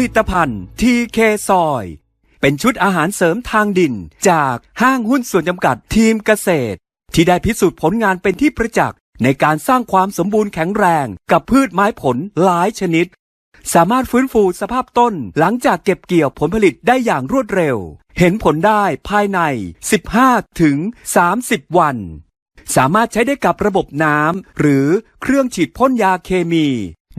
ลิตภัณฑ์ทีเคซอย เป็นชุดอาหารเสริมทางดิน จากห้างหุ้นส่วนจำกัดทีมเกษตร ที่ได้พิสูจน์ผลงานเป็นที่ประจักษ์ในการสร้างความสมบูรณ์แข็งแรงกับพืชไม้ผลหลายชนิด สามารถฟื้นฟูสภาพต้นหลังจากเก็บเกี่ยวผลผลิตได้อย่างรวดเร็ว เห็นผลได้ภายใน 15 ถึง 30 วัน สามารถใช้ได้กับระบบน้ำหรือเครื่องฉีดพ่นยาเคมี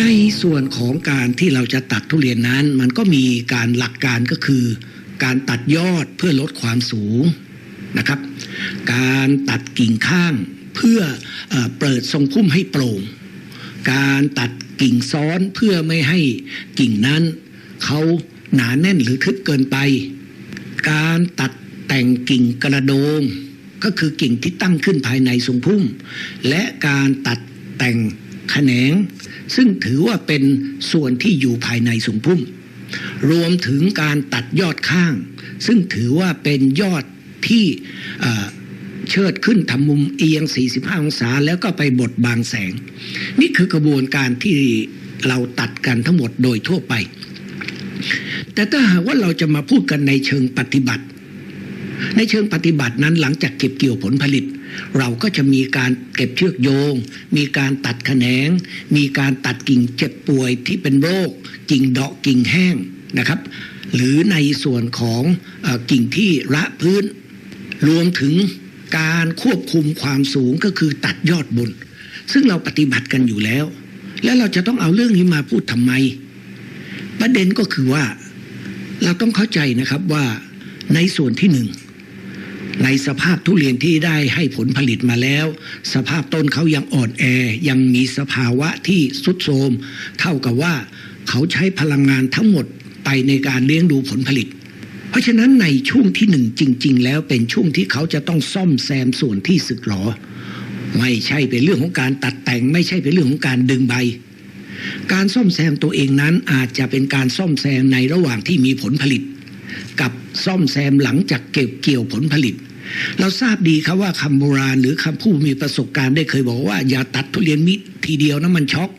ในส่วนของการที่เราจะตัดทุเรียนนั้น มันก็มีการหลักการก็คือ การตัดยอดเพื่อลดความสูงนะครับ การตัดกิ่งข้างเพื่อเออเปิดทรงพุ่มให้โปร่ง การตัดกิ่งซ้อนเพื่อไม่ให้กิ่งนั้นเขาหนาแน่นหรือทึบเกินไป การตัดแต่งกิ่งกระโดง ก็คือกิ่งที่ตั้งขึ้นภายในทรงพุ่ม และการตัดแต่งแขนง ซึ่งถือว่าเป็นส่วนที่อยู่ภายในทรงพุ่ม รวมถึงการตัดยอดข้าง ซึ่งถือว่าเป็นยอดที่เชิดขึ้นทำมุมเอียง 45 องศา แล้วก็ไปบดบางแสง นี่คือกระบวนการที่เราตัดกันทั้งหมดโดยทั่วไป แต่ถ้าหากว่าเราจะมาพูดกันในเชิงปฏิบัติ ในเชิงปฏิบัตินั้นหลังจากเก็บเกี่ยวผลผลิต เราก็จะมีการเก็บเชือกโยง มีการตัดแขนง มีการตัดกิ่งเจ็บป่วยที่เป็นโรค กิ่งเดาะกิ่งแห้งนะครับ หรือในส่วนของอกิ่งที่ระพื้น รวมถึงการควบคุมความสูงก็คือตัดยอดบน ซึ่งเราปฏิบัติกันอยู่แล้ว แล้วเราจะต้องเอาเรื่องนี้มาพูดทำไม ประเด็นก็คือว่า เราต้องเข้าใจนะครับว่าในส่วนที่หนึ่ง ในสภาพทุเรียนที่ได้ให้ผลผลิตมาแล้ว สภาพต้นเขายังอ่อนแอ ยังมีสภาวะที่สุดโทรมเท่ากับว่าเขาใช้พลังงานทั้งหมดไปในการเลี้ยงดูผลผลิต เพราะฉะนั้นในช่วงที่หนึ่งจริง ๆ แล้วเป็นช่วงที่เขาจะต้องซ่อมแซมส่วนที่สึกหรอ ไม่ใช่เป็นเรื่องของการตัดแต่ง ไม่ใช่เป็นเรื่องของการดึงใบ การซ่อมแซมตัวเองนั้นอาจจะเป็นการซ่อมแซมในระหว่างที่มีผลผลิต กับซ่อมแซมหลังจากเก็บเกี่ยวผลผลิต เราทราบดีครับว่าคำโบราณหรือคำผู้มีประสบการณ์ได้เคยบอกว่า อย่าตัดทุเรียนมิดทีเดียวนะมันช็อก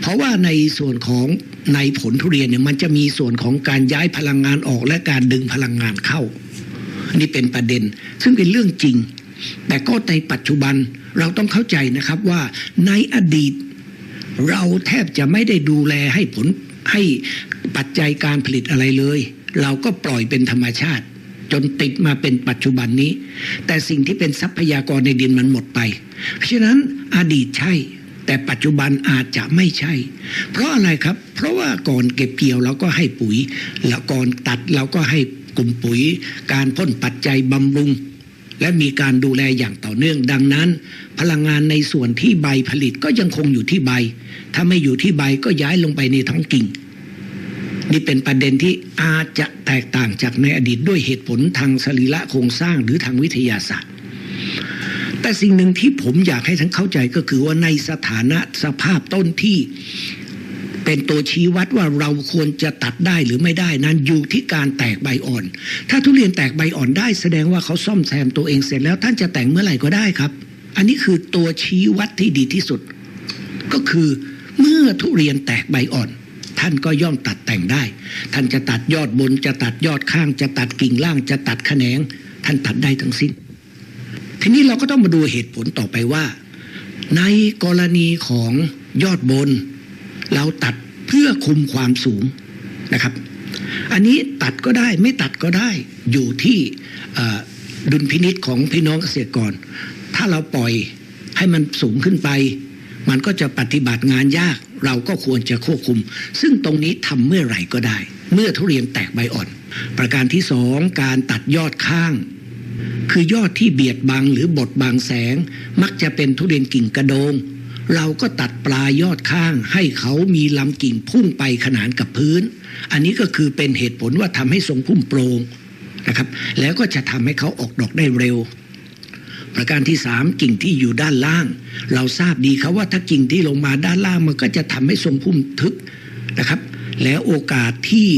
เพราะว่าในส่วนของในผลทุเรียนเนี่ยมันจะมีส่วนของการย้ายพลังงานออกและการดึงพลังงานเข้า นี่เป็นประเด็น ซึ่งเป็นเรื่องจริง แต่ก็ในปัจจุบันเราต้องเข้าใจนะครับว่าในอดีต เราแทบจะไม่ได้ดูแลให้ผลให้ปัจจัยการผลิตอะไรเลย เราก็ปล่อยเป็นธรรมชาติ จนติดมาเป็นปัจจุบันนี้ แต่สิ่งที่เป็นทรัพยากรในดินมันหมดไป เพราะฉะนั้นอดีตใช่ แต่ปัจจุบันอาจจะไม่ใช่ เพราะอะไรครับ เพราะว่าก่อนเก็บเกี่ยวเราก็ให้ปุ๋ย แล้วก่อนตัดเราก็ให้กลุ่มปุ๋ย การพ่นปัจจัยบำรุง และมีการดูแลอย่างต่อเนื่อง ดังนั้น พลังงานในส่วนที่ใบผลิตก็ยังคงอยู่ที่ใบ ถ้าไม่อยู่ที่ใบก็ย้ายลงไปในท้องกิ่ง นี่เป็นประเด็นที่อาจจะแตกต่างจากในอดีตด้วยเหตุผลทางสรีระโครงสร้างหรือทางวิทยาศาสตร์ แต่สิ่งหนึ่งที่ผมอยากให้ทั้งเข้าใจก็คือว่าในสถานะสภาพต้นที่เป็นตัวชี้วัดว่าเราควรจะตัดได้หรือไม่ได้นั้นอยู่ที่การแตกใบอ่อน ถ้าทุเรียนแตกใบอ่อนได้แสดงว่าเขาซ่อมแซมตัวเองเสร็จแล้วท่านจะแต่งเมื่อไหร่ก็ได้ครับ อันนี้คือตัวชี้วัดที่ดีที่สุด ก็คือเมื่อทุเรียนแตกใบอ่อน ท่านก็ย่อมตัดแต่งได้ ท่านจะตัดยอดบนจะตัดยอดข้าง จะตัดกิ่งล่าง จะตัดแขนง ท่านตัดได้ทั้งสิ้น ทีนี้เราก็ต้องมาดูเหตุผลต่อไปว่า ในกรณีของยอดบน เราตัดเพื่อคุมความสูงนะครับ อันนี้ตัดก็ได้ไม่ตัดก็ได้อยู่ที่ดุลพินิษของพี่น้องเกษตรกร ถ้าเราปล่อยให้มันสูงขึ้นไป มันก็จะปฏิบัติงานยาก เราก็ควรจะควบคุม ซึ่งตรงนี้ทำเมื่อไหร่ก็ได้ เมื่อทุเรียนแตกใบอ่อน ประการที่สองการตัดยอดข้าง คือยอดที่เบียดบังหรือบดบังแสง มักจะเป็นทุเรียนกิ่งกระโดง เราก็ตัดปลายยอดข้าง ให้เขามีลำกิ่งพุ่งไปขนานกับพื้น อันนี้ก็คือเป็นเหตุผลว่าทำให้ทรงพุ่มโปร่งนะครับแล้วก็จะทำให้เขาออกดอกได้เร็ว ประการที่สามกิ่งที่อยู่ด้านล่าง เราทราบดีครับว่าถ้ากิ่งที่ลงมาด้านล่างมันก็จะทำให้ทรงพุ่มทึบนะครับแล้วโอกาสที่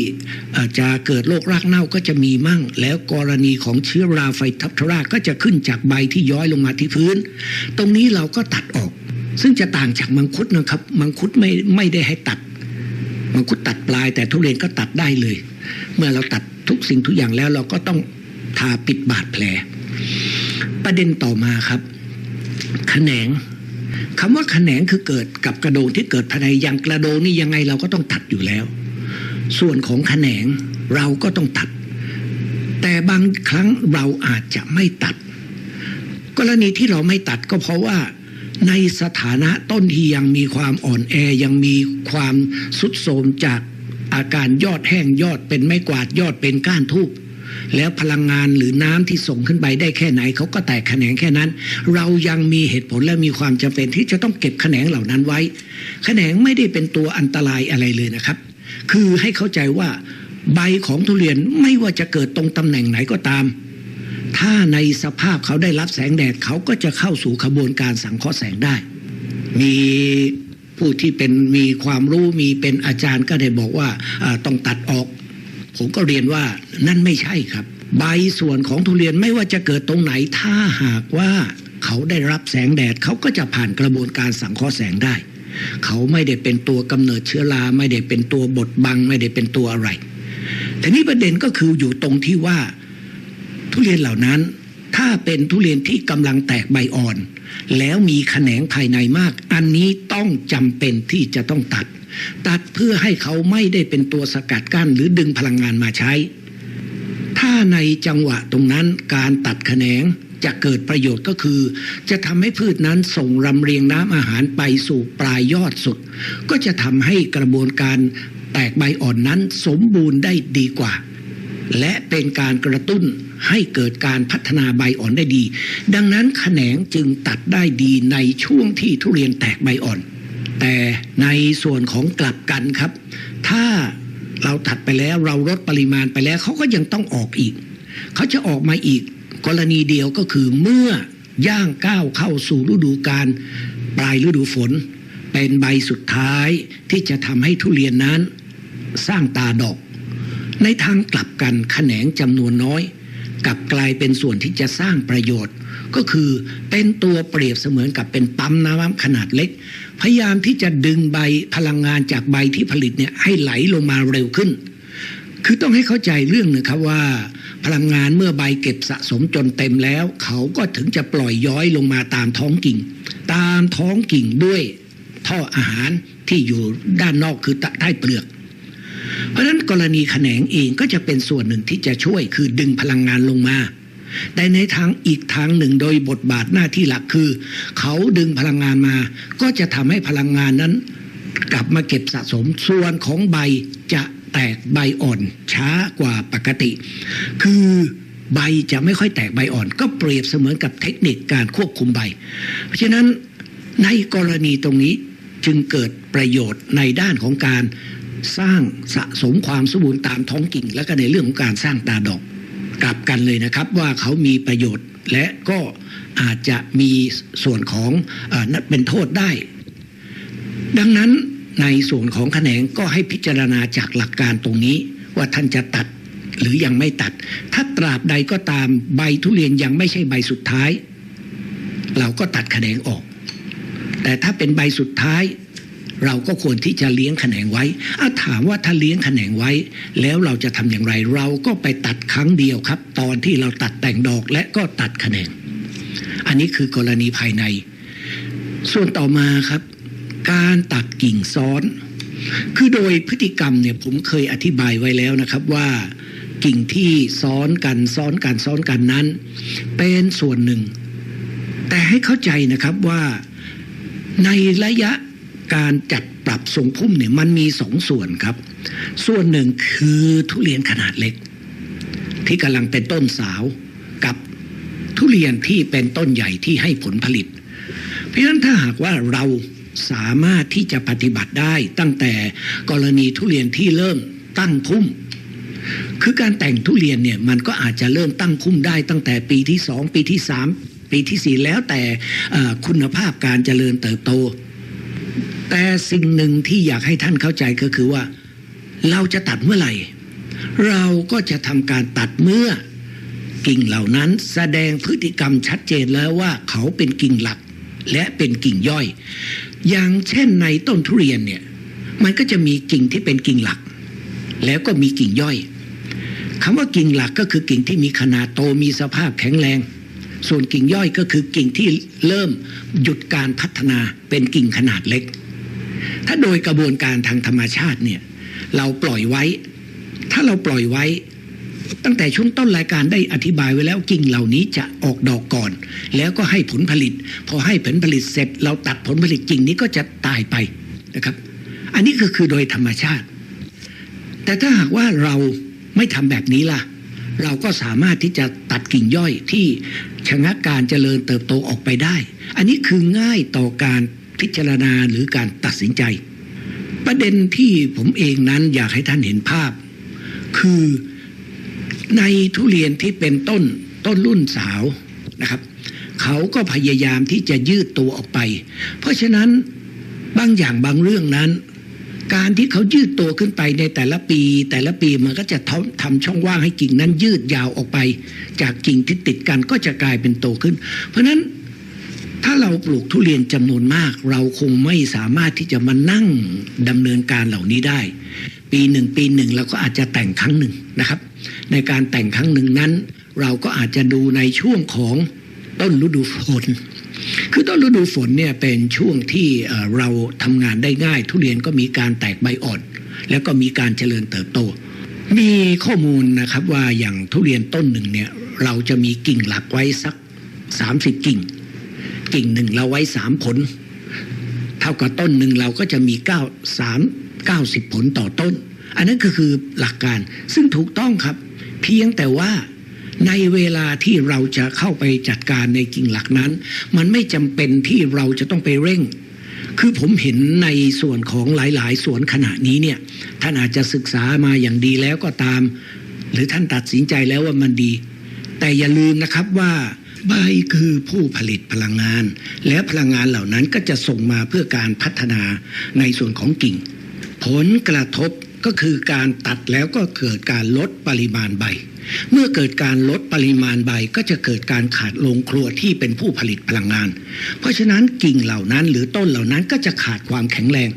จะเกิดโรครากเน่าก็จะมีมั่ง แล้วกรณีของเชื้อราไฟทับทราก็จะขึ้นจากใบที่ย้อยลงมาที่พื้น ตรงนี้เราก็ตัดออก ซึ่งจะต่างจากมังคุดนะครับมังคุดไม่ไม่ได้ให้ตัด มังคุดตัดปลายแต่ทุเรียนก็ตัดได้เลย เมื่อเราตัดทุกสิ่งทุกอย่างแล้วเราก็ต้องทาปิดบาดแผล ประเด็นต่อมาครับแขนงคำว่าแขนงคือเกิดกับกระโดงที่เกิดภายในอย่างกระโดงนี่ยังไงเราก็ต้องตัดอยู่แล้ว ส่วนของแขนงเราก็ต้องตัด แต่บางครั้งเราอาจจะไม่ตัด กรณีที่เราไม่ตัดก็เพราะว่าในสถานะต้นที่ยังมีความอ่อนแอยังมีความสุดโทมจากอาการยอดแห้งยอดเป็นไม้กวาดยอดเป็นก้านทูบ แล้วพลังงานหรือน้ำที่ส่งขึ้นไปได้แค่ไหนเขาก็แตกแขนงแค่นั้น เรายังมีเหตุผลและมีความจำเป็นที่จะต้องเก็บแขนงเหล่านั้นไว้ แขนงไม่ได้เป็นตัวอันตรายอะไรเลยนะครับ คือให้เข้าใจว่าใบของทุเรียนไม่ว่าจะเกิดตรงตำแหน่งไหนก็ตาม ถ้าในสภาพเขาได้รับแสงแดดเขาก็จะเข้าสู่ขบวนการสังเคราะห์แสงได้ มีผู้ที่เป็นมีความรู้มีเป็นอาจารย์ก็ได้บอกว่าต้องตัดออก ผมก็เรียนว่านั่นไม่ใช่ครับ ใบส่วนของทุเรียนไม่ว่าจะเกิดตรงไหนถ้าหากว่าเขาได้รับแสงแดดเขาก็จะผ่านกระบวนการสังเคราะห์แสงได้ เขาไม่ได้เป็นตัวกำเนิดเชื้อราไม่ได้เป็นตัวบดบัง ไม่ได้เป็นตัวอะไรทีนี้ประเด็นก็คืออยู่ตรงที่ว่าทุเรียนเหล่านั้น ถ้าเป็นทุเรียนที่กำลังแตกใบอ่อน แล้วมีแขนงภายในมาก อันนี้ต้องจำเป็นที่จะต้องตัด ตัดเพื่อให้เขาไม่ได้เป็นตัวสกัดกั้นหรือดึงพลังงานมาใช้ ถ้าในจังหวะตรงนั้นการตัดแขนงจะเกิดประโยชน์ก็คือ จะทำให้พืชนั้นส่งลำเลียงน้ำอาหารไปสู่ปลายยอดสุด ก็จะทำให้กระบวนการแตกใบอ่อนนั้นสมบูรณ์ได้ดีกว่า และเป็นการกระตุ้นให้เกิดการพัฒนาใบอ่อนได้ดี ดังนั้นแขนงจึงตัดได้ดีในช่วงที่ทุเรียนแตกใบอ่อน แต่ในส่วนของกลับกันครับ ถ้าเราตัดไปแล้วเราลดปริมาณไปแล้วเขาก็ยังต้องออกอีก เขาจะออกมาอีก กรณีเดียวก็คือเมื่อย่างก้าวเข้าสู่ฤดูการปลายฤดูฝน เป็นใบสุดท้ายที่จะทำให้ทุเรียนนั้นสร้างตาดอก ในทางกลับกันแขนงจำนวนน้อย กลับกลายเป็นส่วนที่จะสร้างประโยชน์ ก็คือเป็นตัวเปรียบเสมือนกับเป็นปั๊มน้ำขนาดเล็ก พยายามที่จะดึงใบพลังงานจากใบที่ผลิตเนี่ยให้ไหลลงมาเร็วขึ้น คือต้องให้เข้าใจเรื่องนึ่งครับว่า พลังงานเมื่อใบเก็บสะสมจนเต็มแล้ว เขาก็ถึงจะปล่อยย้อยลงมาตามท้องกิ่ง ตามท้องกิ่งด้วยท่ออาหารที่อยู่ด้านนอกคือใต้เปลือก เพราะฉะนั้นกรณีแขนงเองก็จะเป็นส่วนหนึ่งที่จะช่วยคือดึงพลังงานลงมาแต่ในทางอีกทางหนึ่งโดยบทบาทหน้าที่หลักคือ เขาดึงพลังงานมา ก็จะทำให้พลังงานนั้น กลับมาเก็บสะสมส่วนของใบจะแตกใบอ่อนช้ากว่าปกติ คือใบจะไม่ค่อยแตกใบอ่อน ก็เปรียบเสมือนกับเทคนิคการควบคุมใบ เพราะฉะนั้นในกรณีตรงนี้จึงเกิดประโยชน์ในด้านของการ สร้างสะสมความสมบูรณ์ตามท้องกิ่ง และก็ในเรื่องของการสร้างตาดอกกลับกันเลยนะครับว่าเขามีประโยชน์และก็อาจจะมีส่วนของออนั่นเป็นโทษได้ ดังนั้นในส่วนของแขนงก็ให้พิจารณาจากหลักการตรงนี้ว่าท่านจะตัดหรือยังไม่ตัด ถ้าตราบใดก็ตามใบทุเรียนยังไม่ใช่ใบสุดท้าย เราก็ตัดแขนงออก แต่ถ้าเป็นใบสุดท้าย เราก็ควรที่จะเลี้ยงแขนงไว้อาถามว่าถ้าเลี้ยงแขนงไว้ แล้วเราจะทำอย่างไร เราก็ไปตัดครั้งเดียวครับ ตอนที่เราตัดแต่งดอกและก็ตัดแขนง อันนี้คือกรณีภายใน ส่วนต่อมาครับ การตัดกิ่งซ้อน คือโดยพฤติกรรมเนี่ยผมเคยอธิบายไว้แล้วนะครับว่ากิ่งที่ซ้อนกันซ้อนกันซ้อนกันนั้น เป็นส่วนหนึ่ง แต่ให้เข้าใจนะครับว่าในระยะ การจัดปรับทรงพุ่มเนี่ยมันมีสองส่วนครับ ส่วนหนึ่งคือทุเรียนขนาดเล็ก ที่กำลังเป็นต้นสาวกับทุเรียนที่เป็นต้นใหญ่ที่ให้ผลผลิต เพราะฉะนั้นถ้าหากว่าเราสามารถที่จะปฏิบัติได้ตั้งแต่กรณีทุเรียนที่เริ่มตั้งพุ่ม คือการแต่งทุเรียนเนี่ยมันก็อาจจะเริ่มตั้งพุ่มได้ตั้งแต่ปีที่สองปีที่สามปีที่สี่แล้วแต่คุณภาพการเจริญเติบโต แต่สิ่งหนึ่งที่อยากให้ท่านเข้าใจก็คือว่า เราจะตัดเมื่อไหร่ เราก็จะทำการตัดเมื่อกิ่งเหล่านั้นแสดงพฤติกรรมชัดเจนแล้วว่าเขาเป็นกิ่งหลักและเป็นกิ่งย่อย อย่างเช่นในต้นทุเรียนเนี่ยมันก็จะมีกิ่งที่เป็นกิ่งหลัก แล้วก็มีกิ่งย่อยคำว่ากิ่งหลักก็คือกิ่งที่มีขนาดโตมีสภาพแข็งแรง ส่วนกิ่งย่อยก็คือกิ่งที่เริ่มหยุดการพัฒนาเป็นกิ่งขนาดเล็ก ถ้าโดยกระบวนการทางธรรมชาติเนี่ยเราปล่อยไว้ ถ้าเราปล่อยไว้ ตั้งแต่ช่วงต้นรายการได้อธิบายไว้แล้วกิ่งเหล่านี้จะออกดอกก่อน แล้วก็ให้ผลผลิต พอให้ผลผลิตเสร็จ เราตัดผลผลิตกิ่งนี้ก็จะตายไปนะครับ อันนี้ก็คือโดยธรรมชาติ แต่ถ้าหากว่าเราไม่ทำแบบนี้ล่ะ เราก็สามารถที่จะตัดกิ่งย่อยที่ชะงักการเจริญเติบโตออกไปได้ อันนี้คือง่ายต่อการ พิจารณาหรือการตัดสินใจ ประเด็นที่ผมเองนั้นอยากให้ท่านเห็นภาพ คือในทุเรียนที่เป็นต้นต้นรุ่นสาวนะครับเขาก็พยายามที่จะยืดตัวออกไป เพราะฉะนั้นบางอย่างบางเรื่องนั้น การที่เขายืดตัวขึ้นไปในแต่ละปี แต่ละปีมันก็จะทำช่องว่างให้กิ่งนั้นยืดยาวออกไป จากกิ่งที่ติดกันก็จะกลายเป็นโตขึ้น เพราะฉะนั้น ถ้าเราปลูกทุเรียนจำนวนมาก เราคงไม่สามารถที่จะมานั่งดำเนินการเหล่านี้ได้ ปีหนึ่งปีหนึ่งเราก็อาจจะแต่งครั้งหนึ่งนะครับ ในการแต่งครั้งหนึ่งนั้น เราก็อาจจะดูในช่วงของต้นฤดูฝน คือต้นฤดูฝนเนี่ยเป็นช่วงที่เราทำงานได้ง่าย ทุเรียนก็มีการแตกใบอ่อน แล้วก็มีการเจริญเติบโต มีข้อมูลนะครับว่าอย่างทุเรียนต้นหนึ่งเนี่ยเราจะมีกิ่งหลักไว้สัก 30 กิ่ง กิ่งหนึ่งเราไว้สามผล เท่ากับต้นหนึ่งเราก็จะมี9 3 90ผลต่อต้น อันนั้นก็คือหลักการซึ่งถูกต้องครับ เพียงแต่ว่าในเวลาที่เราจะเข้าไปจัดการในกิ่งหลักนั้น มันไม่จำเป็นที่เราจะต้องไปเร่ง คือผมเห็นในส่วนของหลายๆสวนขณะนี้เนี่ย ท่านอาจจะศึกษามาอย่างดีแล้วก็ตาม หรือท่านตัดสินใจแล้วว่ามันดี แต่อย่าลืมนะครับว่า ใบคือผู้ผลิตพลังงาน และพลังงานเหล่านั้นก็จะส่งมาเพื่อการพัฒนาในส่วนของกิ่ง ผลกระทบก็คือการตัดแล้วก็เกิดการลดปริมาณใบ เมื่อเกิดการลดปริมาณใบก็จะเกิดการขาดโรงครัวที่เป็นผู้ผลิตพลังงาน เพราะฉะนั้นกิ่งเหล่านั้นหรือต้นเหล่านั้นก็จะขาดความแข็งแรง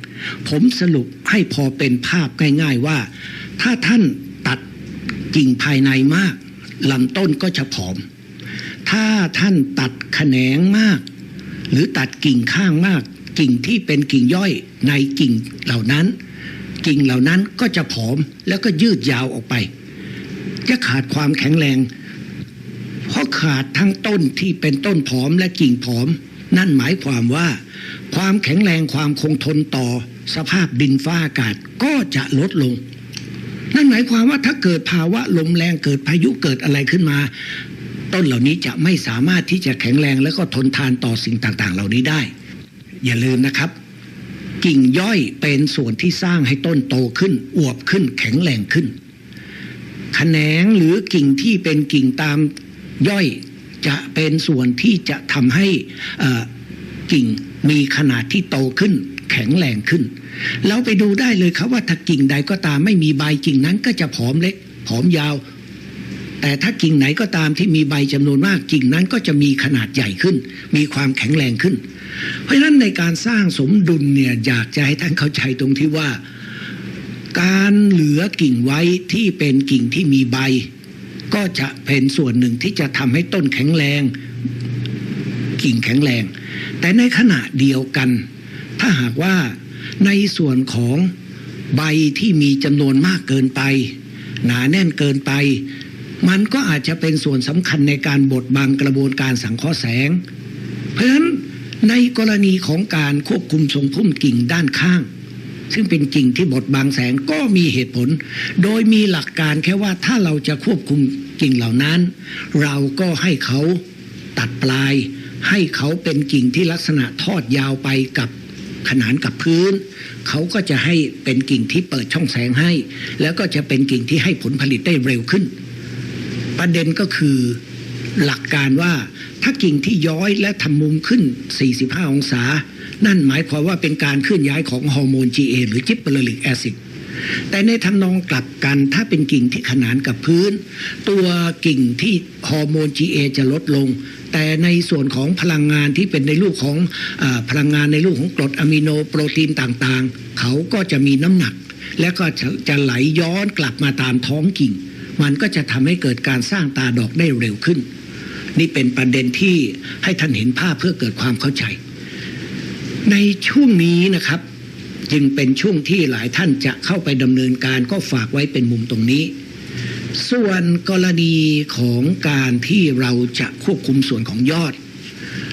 ผมสรุปให้พอเป็นภาพง่ายๆว่า ถ้าท่านตัดกิ่งภายในมากลำต้นก็จะผอม ถ้าท่านตัดแขนงมาก หรือตัดกิ่งข้างมาก กิ่งที่เป็นกิ่งย่อยในกิ่งเหล่านั้น กิ่งเหล่านั้นก็จะผอมแล้วก็ยืดยาวออกไป จะขาดความแข็งแรง เพราะขาดทั้งต้นที่เป็นต้นผอมและกิ่งผอม นั่นหมายความว่า ความแข็งแรงความคงทนต่อสภาพดินฟ้าอากาศก็จะลดลง นั่นหมายความว่าถ้าเกิดภาวะลมแรงเกิดพายุเกิดอะไรขึ้นมา ต้นเหล่านี้จะไม่สามารถที่จะแข็งแรงและก็ทนทานต่อสิ่งต่างๆ เหล่านี้ได้ อย่าลืมนะครับ กิ่งย่อยเป็นส่วนที่สร้างให้ต้นโตขึ้น อวบขึ้น แข็งแรงขึ้นแขนงหรือกิ่งที่เป็นกิ่งตามย่อยจะเป็นส่วนที่จะทำให้กิ่งมีขนาดที่โตขึ้น แข็งแรงขึ้น เราไปดูได้เลยครับว่าถ้ากิ่งใดก็ตามไม่มีใบกิ่งนั้นก็จะผอมเล็กผอมยาว แต่ถ้ากิ่งไหนก็ตามที่มีใบจำนวนมากกิ่งนั้นก็จะมีขนาดใหญ่ขึ้น มีความแข็งแรงขึ้น เพราะฉะนั้นในการสร้างสมดุลเนี่ยอยากจะให้ท่านเข้าใจตรงที่ว่า การเหลือกิ่งไว้ที่เป็นกิ่งที่มีใบ ก็จะเป็นส่วนหนึ่งที่จะทำให้ต้นแข็งแรง กิ่งแข็งแรง แต่ในขณะเดียวกัน ถ้าหากว่าในส่วนของใบที่มีจำนวนมากเกินไป หนาแน่นเกินไป มันก็อาจจะเป็นส่วนสำคัญในการบดบังกระบวนการสังเคราะห์แสง เพราะฉะนั้นในกรณีของการควบคุมทรงพุ่มกิ่งด้านข้าง ซึ่งเป็นกิ่งที่บดบังแสงก็มีเหตุผล โดยมีหลักการแค่ว่าถ้าเราจะควบคุมกิ่งเหล่านั้น เราก็ให้เขาตัดปลาย ให้เขาเป็นกิ่งที่ลักษณะทอดยาวไปกับขนานกับพื้น เขาก็จะให้เป็นกิ่งที่เปิดช่องแสงให้ แล้วก็จะเป็นกิ่งที่ให้ผลผลิตได้เร็วขึ้น ประเด็นก็คือหลักการว่าถ้ากิ่งที่ย้อยและทำมุมขึ้น 45 องศา นั่นหมายความว่าเป็นการเคลื่อนย้ายของฮอร์โมน GA หรือจิบเบอร์ลิกแอซิดแต่ในทำนองกลับกันถ้าเป็นกิ่งที่ขนานกับพื้น ตัวกิ่งที่ฮอร์โมน GA จะลดลง แต่ในส่วนของพลังงานที่เป็นในรูปของอพลังงานในรูปของกรดอะมิโนโปรตีนต่างๆ เขาก็จะมีน้ำหนัก และก็จะจะไหลย้อนกลับมาตามท้องกิ่ง มันก็จะทำให้เกิดการสร้างตาดอกได้เร็วขึ้น นี่เป็นประเด็นที่ให้ท่านเห็นภาพเพื่อเกิดความเข้าใจ ในช่วงนี้นะครับ จึงเป็นช่วงที่หลายท่านจะเข้าไปดำเนินการก็ฝากไว้เป็นมุมตรงนี้ ส่วนกรณีของการที่เราจะควบคุมส่วนของยอด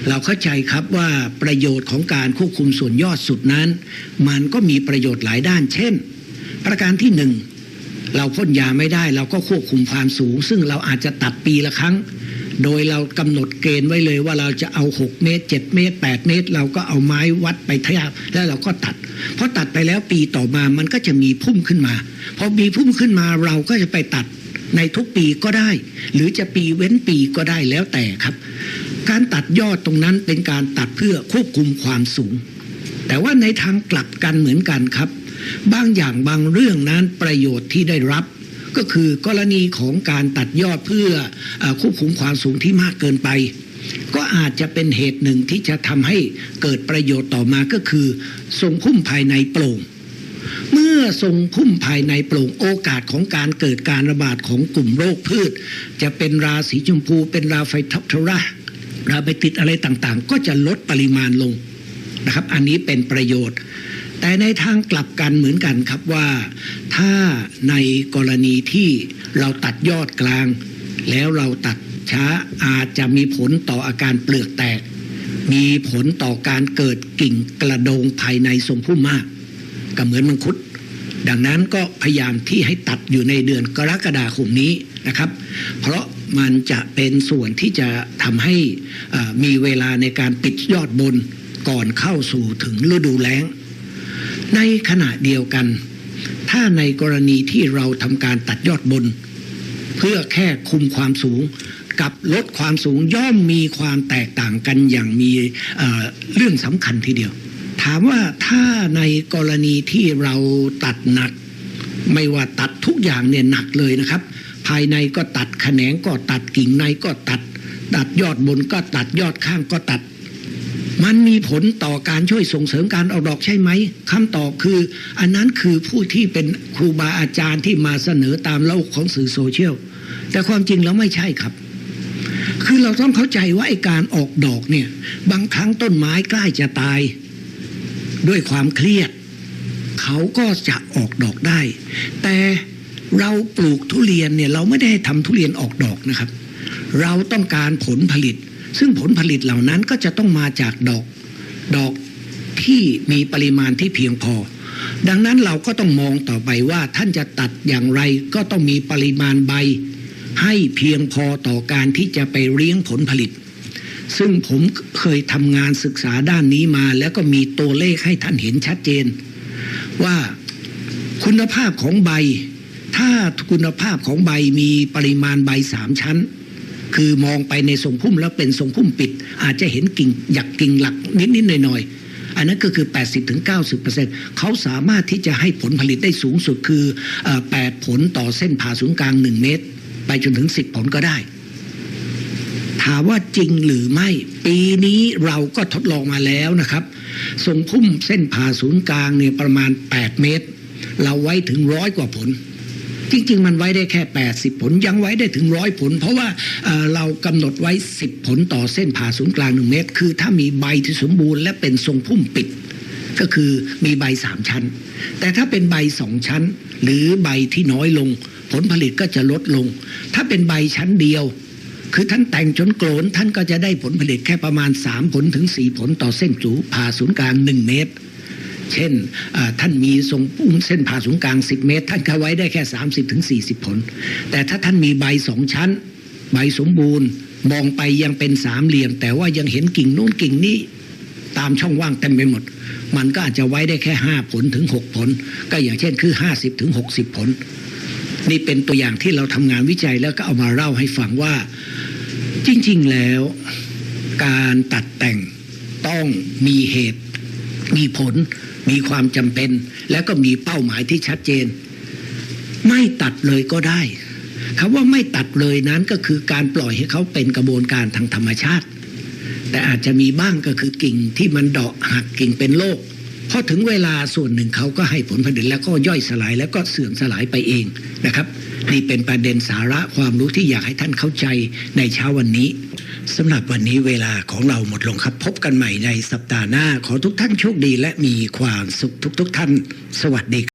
เราเข้าใจครับว่าประโยชน์ของการควบคุมส่วนยอดสุดนั้น มันก็มีประโยชน์หลายด้าน เช่น ประการที่หนึ่ง เราพ่นยาไม่ได้ เราก็ควบคุมความสูง ซึ่งเราอาจจะตัดปีละครั้ง โดยเรากำหนดเกณฑ์ไว้เลยว่าเราจะเอา 6 เมตร 7 เมตร 8 เมตร เราก็เอาไม้วัดไปทยาบแล้วเราก็ตัดเพราะตัดไปแล้วปีต่อมามันก็จะมีพุ่มขึ้นมาพอมีพุ่มขึ้นมาเราก็จะไปตัดในทุกปีก็ได้ หรือจะปีเว้นปีก็ได้แล้วแต่ครับ การตัดยอดตรงนั้นเป็นการตัดเพื่อควบคุมความสูง แต่ว่าในทางกลับกันเหมือนกันครับ บางอย่างบางเรื่องนั้นประโยชน์ที่ได้รับก็คือกรณีของการตัดยอดเพื่ออควบคุมความสูงที่มากเกินไป ก็อาจจะเป็นเหตุหนึ่งที่จะทำให้เกิดประโยชน์ต่อมาก็คือ ทรงพุ่มภายในโปร่ง เมื่อทรงพุ่มภายในโปร่งโอกาสของการเกิดการระบาดของกลุ่มโรคพืช จะเป็นราสีชมพู เป็นราไฟท็อปทราราไปติดอะไรต่างๆ ก็จะลดปริมาณลงนะครับ อันนี้เป็นประโยชน์ แต่ในทางกลับกันเหมือนกันครับว่า ถ้าในกรณีที่เราตัดยอดกลาง แล้วเราตัดช้าอาจจะมีผลต่ออาการเปลือกแตก มีผลต่อการเกิดกิ่งกระโดงภายในทรงพุ่มมากก็เหมือนมังคุด ดังนั้นก็พยายามที่ให้ตัดอยู่ในเดือนกรกฎาคมนี้นะครับ เพราะมันจะเป็นส่วนที่จะทำให้มีเวลาในการปิดยอดบนก่อนเข้าสู่ถึงฤดูแล้ง ในขณะเดียวกัน ถ้าในกรณีที่เราทำการตัดยอดบน เพื่อแค่คุมความสูงกับลดความสูงย่อมมีความแตกต่างกันอย่างมีเเรื่องสำคัญทีเดียว ถามว่าถ้าในกรณีที่เราตัดหนัก ไม่ว่าตัดทุกอย่างเนี่ยหนักเลยนะครับ ภายในก็ตัดแขนงก็ตัดกิ่งในก็ตัด ตัดยอดบนก็ตัดยอดข้างก็ตัด มันมีผลต่อการช่วยส่งเสริมการออกดอกใช่ไหมคำตอบคือ อันนั้นคือผู้ที่เป็นครูบาอาจารย์ที่มาเสนอตามโลกของสื่อโซเชียลแต่ความจริงแล้วไม่ใช่ครับ คือเราต้องเข้าใจว่าไอการออกดอกเนี่ย บางครั้งต้นไม้ใกล้จะตาย ด้วยความเครียด เขาก็จะออกดอกได้ แต่เราปลูกทุเรียนเนี่ยเราไม่ได้ทำทุเรียนออกดอกนะครับ เราต้องการผลผลิต ซึ่งผลผลิตเหล่านั้นก็จะต้องมาจากดอกดอกที่มีปริมาณที่เพียงพอ ดังนั้นเราก็ต้องมองต่อไปว่าท่านจะตัดอย่างไรก็ต้องมีปริมาณใบ ให้เพียงพอต่อการที่จะไปเลี้ยงผลผลิต ซึ่งผมเคยทำงานศึกษาด้านนี้มา แล้วก็มีตัวเลขให้ท่านเห็นชัดเจน ว่าคุณภาพของใบ ถ้าคุณภาพของใบมีปริมาณใบสามชั้น คือมองไปในทรงพุ่มแล้วเป็นทรงพุ่มปิด อาจจะเห็นกิ่งหยักกิ่งหลักนิดๆหน่อยๆอันนั้นก็คือ 80-90%เขาสามารถที่จะให้ผลผลิตได้สูงสุดคือเอ่อ8ผลต่อเส้นผ่าศูนย์กลาง 1 เมตร ไปจนถึง 10 ผลก็ได้ ถามว่าจริงหรือไม่ ปีนี้เราก็ทดลองมาแล้วนะครับทรงพุ่มเส้นผ่าศูนย์กลางเนี่ยประมาณ 8 เมตร เราไว้ถึงร้อยกว่าผล จริงๆ มันไว้ได้แค่ 80 ผลยังไว้ได้ถึงร้อยผล เพราะว่าเรากำหนดไว้ 10 ผลต่อเส้นผ่าศูนย์กลาง 1 เมตร คือถ้ามีใบที่สมบูรณ์และเป็นทรงพุ่มปิด ก็คือมีใบสามชั้น แต่ถ้าเป็นใบสองชั้น หรือใบที่น้อยลง ผลผลิตก็จะลดลง ถ้าเป็นใบชั้นเดียวคือท่านแต่งจนโกลนท่านก็จะได้ผลผลิตแค่ประมาณ 3 ผลถึง 4 ผลต่อเส้นจูผ่าศูนย์กลาง 1 เมตร เช่นท่านมีทรงเส้นผ่าศูนย์กลาง 10 เมตร ท่านก็ไว้ได้แค่ 30ถึง40ผล แต่ถ้าท่านมีใบสองชั้น ใบสมบูรณ์ มองไปยังเป็นสามเหลี่ยม แต่ว่ายังเห็นกิ่งนู้นกิ่งนี้ตามช่องว่างเต็มไปหมด มันก็อาจจะไว้ได้แค่ห้าผลถึงหกผล ก็อย่างเช่นคือห้าสิบถึงหกสิบผล นี่เป็นตัวอย่างที่เราทำงานวิจัยแล้วก็เอามาเล่าให้ฟังว่า จริง ๆ แล้ว การตัดแต่งต้องมีเหตุมีผล มีความจำเป็น และก็มีเป้าหมายที่ชัดเจน ไม่ตัดเลยก็ได้คำว่าไม่ตัดเลยนั้นก็คือการปล่อยให้เขาเป็นกระบวนการทางธรรมชาติ แต่อาจจะมีบ้างก็คือกิ่งที่มันเดาะหักกิ่งเป็นโรคพอถึงเวลาส่วนหนึ่งเขาก็ให้ผลผลิตแล้วก็ย่อยสลายแล้วก็เสื่อมสลายไปเองนะครับ นี่เป็นประเด็นสาระความรู้ที่อยากให้ท่านเข้าใจในเช้าวันนี้สำหรับวันนี้เวลาของเราหมดลงครับ พบกันใหม่ในสัปดาห์หน้า ขอทุกท่านโชคดีและมีความสุขทุกๆท่าน สวัสดี